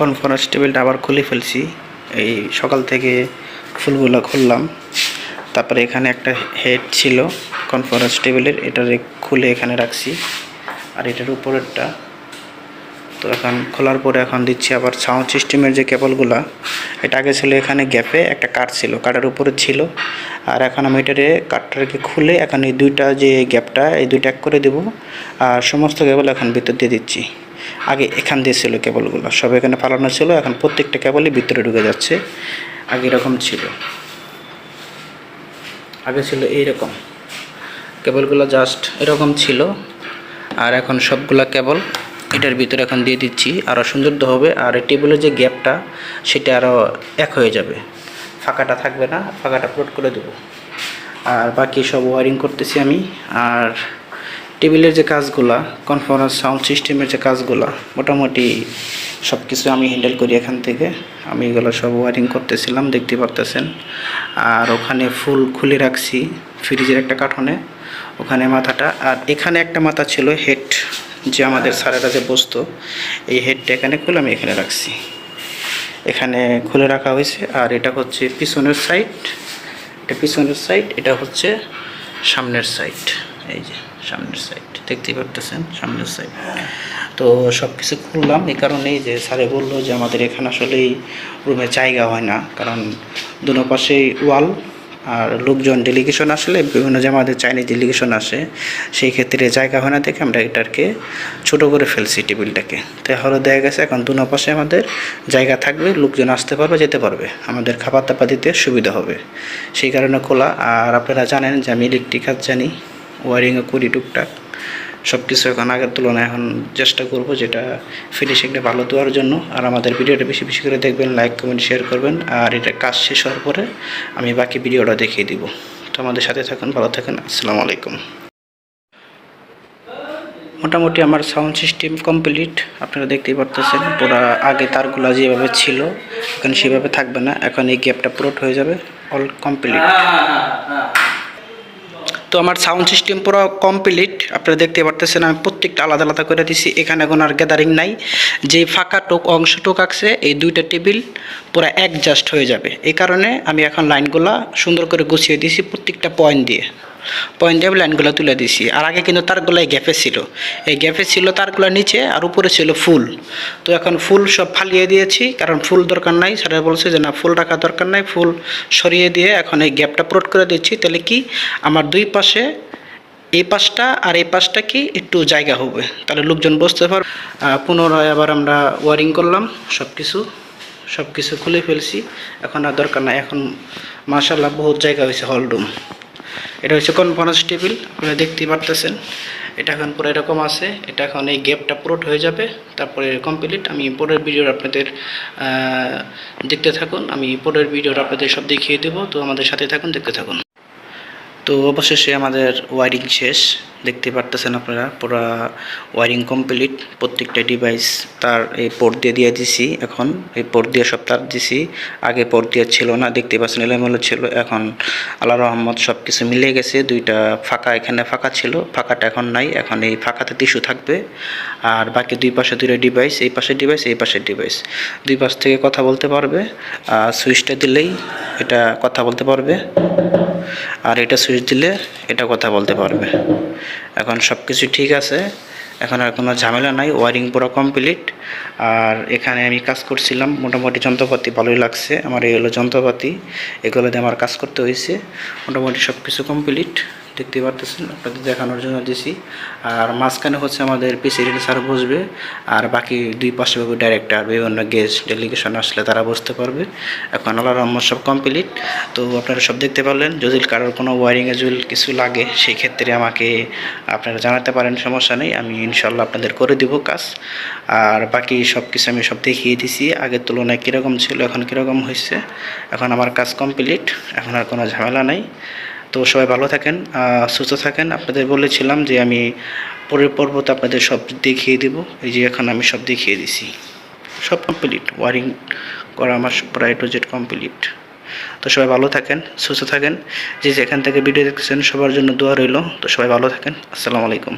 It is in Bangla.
কনফারেন্স টেবিলটা আবার খুলে ফেলছি। এই সকাল থেকে ফুলগুলো খুললাম। তারপরে এখানে একটা হেড ছিল কনফারেন্স টেবিলের এটা খুলে এখানে রাখছি। আর এটার উপরেরটা তো এখন খোলার পরে এখন দিচ্ছি আবার সাউন্ড সিস্টেমের যে কেবলগুলা এটা আগে ছিল এখানে গ্যাপে একটা কাঠ ছিল, কাঠের উপরে ছিল। আর এখন আমি এটারে কাঠটাকে খুলে এখন এই দুইটা যে গ্যাপটা, এই দুইটা এক করে দেবো। আর সমস্ত কেবল এখন ভিতর দিয়ে দিচ্ছি। আগে এখান দিয়ে ছিল কেবলগুলো। সব এখানে ফালানো ছিল, এখন প্রত্যেকটা কেবলই ভিতরে ঢুকে যাচ্ছে। আগে এরকম ছিল। আগে ছিল এইরকম। কেবলগুলো জাস্ট এরকম ছিল। আর এখন সবগুলা কেবল এটার ভিতরে এখন দিয়ে দিচ্ছি। আরও সুন্দর হবে। আর টেবিলের যে গ্যাপটা সেটা আরও এক হয়ে যাবে। ফাঁকাটা থাকবে না। ফাঁকাটা প্লট করে দেবো। আর বাকি সব ওয়ারিং করতেছি আমি। আর টেবিলের যে কাজগুলা কনফারেন্স সাউন্ড সিস্টেমের যে কাজগুলা, মোটামুটি সব কিছু আমি হ্যান্ডেল করি এখান থেকে। আমি এগুলো সব ওয়ারিং করতেছিলাম, দেখতে পারতেছেন। আর ওখানে ফুল খুলে রাখছি ফ্রিজের একটা কাঠনে, ওখানে মাথাটা। আর এখানে একটা মাথা ছিল হেড যে আমাদের স্যারেরা যে বসতো। এই হেডটা এখানে খুলে আমি এখানে রাখছি। এখানে খুলে রাখা হয়েছে, আর এটা হচ্ছে পিছনের সাইড এটা পিছনের সাইড এটা হচ্ছে সামনের সাইড এই যে, সামনের সাইড দেখতেই পারতেছেন, সামনের সাইড তো সব কিছু খুললাম, এই কারণেই যে স্যারে বলল যে আমাদের এখানে আসলেই রুমে জায়গা হয় না। কারণ দুনো পাশেই ওয়াল আর লোকজন ডেলিগেশন আসলে, বিভিন্ন যে আমাদের চাইনিজ ডেলিগেশন আসে। সেই ক্ষেত্রে জায়গা হয় না দেখে আমরা এটাকে ছোট করে ফেলছি টেবিলটাকে তো তাহলে দেখা গেছে, এখন দুনো পাশে আমাদের জায়গা থাকবে, লোকজন আসতে পারবে, যেতে পারবে। আমাদের খাবার দাবার দিতে সুবিধা হবে। সেই কারণে খোলা। আর আপনারা জানেন যে আমি ইলেকট্রিক কাজ জানি। ওয়ারিংও করি টুকটাক। সব কিছু এখন আগের তুলনায় এখন চেষ্টা করব যেটা ফিনিশিংটা ভালো দেওয়ার জন্য। আর আমাদের ভিডিওটা বেশি বেশি করে দেখবেন লাইক কমেন্ট শেয়ার করবেন। আর এটা কাজ শেষ হওয়ার পরে আমি বাকি ভিডিওটা দেখিয়ে দিব। তো আমাদের সাথে থাকুন, ভালো থাকুন, আসসালামু আলাইকুম। মোটামুটি আমার সাউন্ড সিস্টেম কমপ্লিট আপনারা দেখতেই পারতেছেন, পুরা আগে তারগুলা যেভাবে ছিল, এখন সেভাবে থাকবে না। এখন এই গ্যাপটা পুরোট হয়ে যাবে অল কমপ্লিট তো আমার সাউন্ড সিস্টেম পুরো কমপ্লিট আপনারা দেখতে পারতেছেন, আমি প্রত্যেকটা আলাদা আলাদা করে দিছি। এখানে এখন আর গ্যাদারিং নাই। যে ফাঁকা টোক, অংশটুক আছে, এই দুইটা টেবিল পুরো অ্যাডজাস্ট হয়ে যাবে। এই কারণে আমি এখন লাইনগুলা সুন্দর করে গুছিয়ে দিছি প্রত্যেকটা পয়েন্ট দিয়ে। পয়েন্ট দিয়ে লাইনগুলো তুলে দিছি। আর আগে কিন্তু তারগুলো গ্যাপে ছিল। এই গ্যাপে ছিল তারগুলো নিচে আর উপরে ছিল ফুল। তো এখন ফুল সব ফালিয়ে দিয়েছি, কারণ ফুল দরকার নাই। সেটা বলছে যে, না, ফুল রাখার দরকার নাই, ফুল সরিয়ে দিয়ে এখন এই গ্যাপটা প্লট করে দিচ্ছি। তাহলে কি আমার দুই পাশে এই পাশটা আর এই পাশটা কি একটু জায়গা হবে? তাহলে লোকজন বসতে পারবে পুনরায় আবার আমরা ওয়ারিং করলাম সব কিছু সব কিছু খুলে ফেলছি। এখন আর দরকার নাই। এখন মাশাল্লাহ বহুত জায়গা হয়েছে হলরুম এটা হচ্ছে কনফারেন্স টেবিল আপনারা দেখতেই পারতেছেন। এটা এখন পুরো এরকম আছে। এটা এখন এই গ্যাপটা পুরোট হয়ে যাবে। তারপরে কমপ্লিট আমি পরের ভিডিও আপনাদের দেখতে থাকুন। আমি পরের ভিডিও আপনাদের সব দেখিয়ে দেবো। তো আমাদের সাথে থাকুন, দেখতে থাকুন। তো অবশেষে আমাদের ওয়ারিং শেষ। দেখতে পারতেছেন আপনারা, পুরো ওয়ারিং কমপ্লিট প্রত্যেকটা ডিভাইস তার এই পোর্ট দিয়ে দিয়ে দিছি এখন। এই পোর্ট দিয়ে সব তার দিছি। আগে পোর্ট দিয়ে ছিল না, দেখতে পাচ্ছেন এলোমেলো ছিল। এখন আল্লাহ রহমত সব কিছু মিলে গেছে। দুইটা ফাঁকা, এখানে ফাঁকা ছিল, ফাঁকাটা এখন নাই। এখন এই ফাঁকাতে টিস্যু থাকবে। আর বাকি দুই পাশে দুইটা ডিভাইস এই পাশের ডিভাইস এই পাশের ডিভাইস দুই পাশ থেকে কথা বলতে পারবে। আর সুইচটা দিলেই এটা কথা বলতে পারবে। আর এটা সুইচ দিলে এটা কথা বলতে পারবে। এখন সব কিছু ঠিক আছে। এখন আর কোনো ঝামেলা নাই, ওয়ারিং পুরো কমপ্লিট আর এখানে আমি কাজ করছিলাম, মোটামুটি যন্ত্রপাতি ভালোই লাগছে। আমার এই হলো যন্ত্রপাতি, এগুলো দিয়ে আমার কাজ করতে হয়েছে। মোটামুটি সব কিছু কমপ্লিট দেখতে পারতেছেন, আপনাদের দেখানোর জন্য দিছি। আর মাঝখানে হচ্ছে আমাদের প্রেসিডেন্ট স্যার বসবে, আর বাকি দুই পাশে ডাইরেক্টর বিভিন্ন গেস্ট ডেলিগেশন আসলে তারা বসতে পারবে। এখন আল্লাহ রহমত সব কমপ্লিট তো আপনারা সব দেখতে পারলেন, যদি কারোর কোনো ওয়ারিংয়ে যদি কিছু লাগে, সেই ক্ষেত্রে আমাকে আপনারা জানাতে পারেন, সমস্যা নেই, আমি ইনশাল্লাহ আপনাদের করে দিব কাজ। আর বাকি সব কিছু আমি সব দেখিয়ে দিছি, আগের তুলনায় কীরকম ছিল, এখন কীরকম হয়েছে, এখন আমার কাজ কমপ্লিট এখন আর কোনো ঝামেলা নাই। তো সবাই ভালো থাকেন সুস্থ থাকেন। আপনাদের বলেছিলাম যে আমি পরের পর্বতে আপনাদের সব দেখিয়ে দেব। এই যে এখন আমি সব দেখিয়ে দিছি। সব কমপ্লিট ওয়ারিং করা আমার প্রায় টু জেড কমপ্লিট তো সবাই ভালো থাকেন, সুস্থ থাকেন। যে যেখান থেকে ভিডিও দেখছেন সবার জন্য দোয়া রইল। তো সবাই ভালো থাকেন। আসসালামু আলাইকুম।